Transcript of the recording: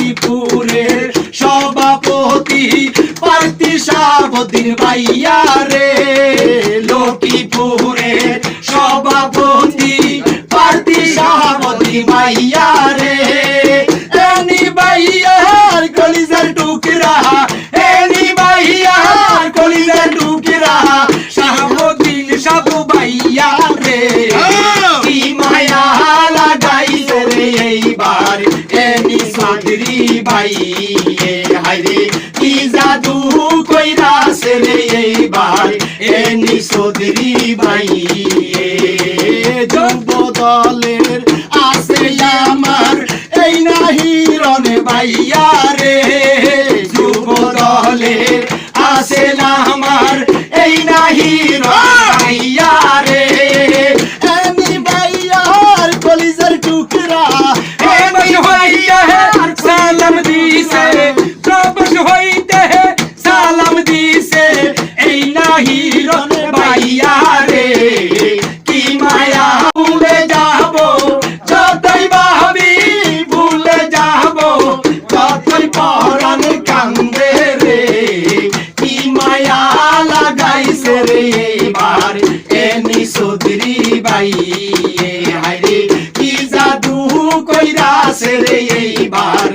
গাজীপুরের সভাপতি পার্তি সাবদিন ভাইয়া রে মাগরি ভাই হাইরে কি জাদু কইরা সেরে এইবার এ নিশোদরি ভাই যোগ্য দলের আছে আমার, এই না হিরণ ভাইয়া। sereyey bar